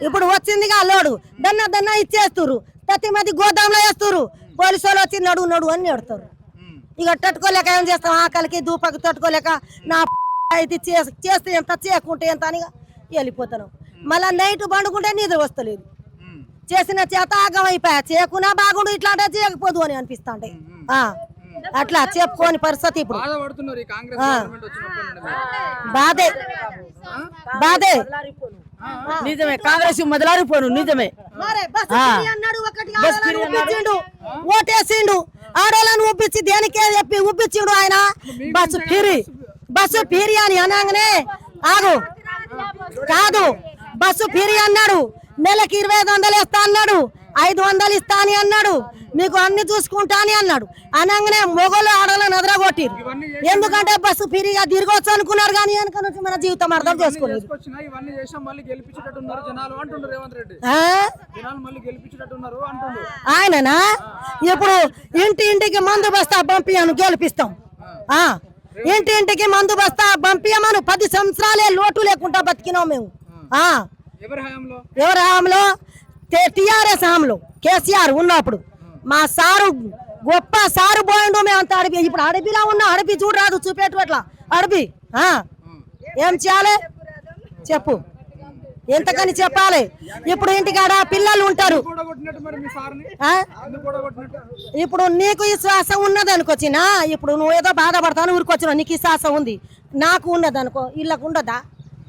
ఇప్పుడు వచ్చిందిగా లోడు దన్న దన్న ఇచ్చేస్తురు ప్రతి మంది గోదాంలో వేస్తురు పోలీసు వాళ్ళు వచ్చి నడు నడు అని నెడతారు. ఇక తట్టుకోలేక ఏం చేస్తాం? ఆకలికి దూపకి తట్టుకోలేక నా అయితే చేస్- చేస్తే ఎంత చేయకుంటే ఎంత అని వెళ్ళిపోతాను మళ్ళా నైట్ పండుకుంటే నిద్ర వస్తలేదు. చేసిన చేత ఆగం అయిపోయా చేయకున్నా బాగుండు ఇట్లా అంటే చేయకపోదు అని అనిపిస్తాంటే ఆ, అట్లా చెప్పుకోని పరిస్థితి ఇప్పుడు. బాధపడుతున్నారు ఈ కాంగ్రెస్ గవర్నమెంట్ వచ్చినప్పటి నుండి మీరు. బాధే. బాధే నిజమే కాంగ్రెస్ మొదలారిపోను నిజమే. మరే బస్సు ఫ్రీ అన్నాడు ఒకటి ఆడోళ్ళని ఒప్పించిండు. ఓటేసిండు. ఆడోళ్ళని ఒప్పించి దేనికే చెప్పి ఒప్పించిండు ఆయన? Bus free bus free. అని అనగానే ఆగు. కాదు బస్సు ఫిరి అన్నాడు. నెలకి ఇరవై ఐదు వందలు ఇస్తా అన్నాడు. ఐదు వందలు ఇస్తా అని అన్నాడు. మీకు అన్ని చూసుకుంటా అని అన్నాడు. అనగానే మొగలు ఆడోళ్ళని ఎదరగొట్టిరు. ఎందుకంటే బస్సు ఫ్రీగా తిరగొచ్చు అనుకున్నారు కానీ వెనక నుంచి మన జీవితం అర్థం చేసుకోలేదు. ఆయననా? ఇప్పుడు ఇంటి ఇంటికి మందు బస్తా పంపియను గెలిపిస్తాం. ఆ? ఇంటి ఇంటికి మందు బస్తా పంపియమను పది సంవత్సరాలే లోటు లేకుండా బతికినాం మేము. ఆ? ఎవరి హయాంలో? టిఆర్ఎస్ హామీలో కేసీఆర్ ఉన్నప్పుడు మా సారు గొప్ప సారు పోయిండు మేము అంత అడవి ఇప్పుడు అడవిలా ఉన్న అడవి చూడరాదు చూపేటు అట్లా అడవి ఆ? ఏం చేయాలి? చెప్పు. ఎంతకని చెప్పాలి? ఇప్పుడు ఇంటికాడ పిల్లలు ఉంటారు. ఇప్పుడు నీకు ఈ శ్వాస ఉన్నది అనుకొచ్చినా ఇప్పుడు నువ్వు ఏదో బాధపడతాను ఊరికొచ్చినావు. నీకు ఈ శ్వాస ఉంది. నాకు ఉన్నది అనుకో ఇళ్ళకు ఉండదా?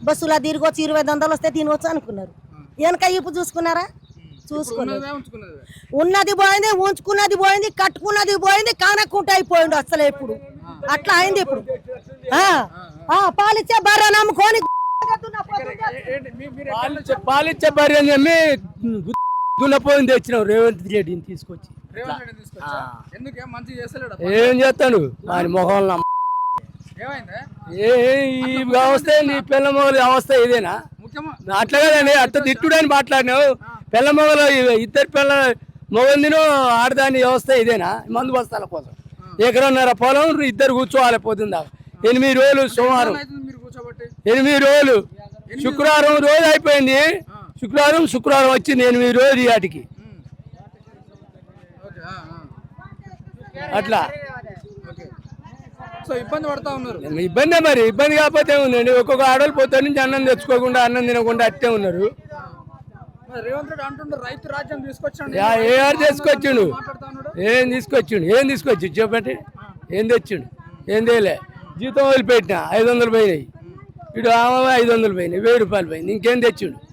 బస్సులో తిరిగి వచ్చి ఇరవై వందలు వస్తే తినవచ్చు అనుకున్నారు. వెనక ఇప్పు చూసుకున్నారా? చూసుకోలేదు. ఉన్నదే ఉంచుకున్నది. ఉన్నది పోయింది ఉంచుకున్నది పోయింది కట్టుకున్నది పోయింది కానక్కుంటే అయిపోయింది అసలు ఇప్పుడు అట్లా అయింది ఇప్పుడు. ఆ, ఆ, పాలిచ్చే బర్రె నమ్ముకొని పాలిచ్చే భార్య నమ్మి దున్నపోయింది తెచ్చినావు రేవంత్ రెడ్డిని తీసుకొచ్చి. రేవంత్ రెడ్డి తీసుకొచ్చా? ఎందుకే? మంచి చేస్తలేడు ఏం చేస్తాడు? ఆయన మొహంలో ఏమైందా? ఏ ఈ అవస్థ నీ పిల్ల మొగలి అవస్థ ఇదేనా? ముఖ్యమా అట్లా కదండి అట్ట తిట్టుడని మాట్లాడినావు. పిల్ల మొగలు ఇద్దరు పిల్ల మొగందిను ఆడదాని వ్యవస్థ ఇదేనా? మందు బస్తాల కోసం. ఎకరన్నర పొలం ఇద్దరు కూర్చోవాలి పొద్దుందా? ఎనిమిది రోజులు సోమవారం. ఎనిమిది రోజులు. శుక్రవారం రోజు అయిపోయింది. శుక్రవారం శుక్రవారం వచ్చింది ఎనిమిది రోజులు వాటికి. అట్లా. సో ఇబ్బంది పడతా ఉన్నారు. ఇబ్బంది మరి. ఇబ్బంది కాకపోతే ఉందండి ఒక్కొక్క ఆడవాళ్ళు పోతే నుంచి అన్నం తెచ్చుకోకుండా అన్నం తినకుండా అట్టే ఉన్నారు. రేవంత్ రెడ్డి అంటుండ్రు రైతు రాజ్యం తీసుకొచ్చాడు. యా, ఏ తీసుకొచ్చిండు? ఏం తీసుకొచ్చిండు? ఏం తీసుకొచ్చి చెప్పండి ఏం తెచ్చిండు? ఏం తేలే. జీతం వదిలిపెట్టిన? ఐదు వందలు పోయినాయి. ఇటు ఆమె ఐదు వందలు పోయినాయి వెయ్యి రూపాయలు పోయింది. ఇంకేం తెచ్చిండు?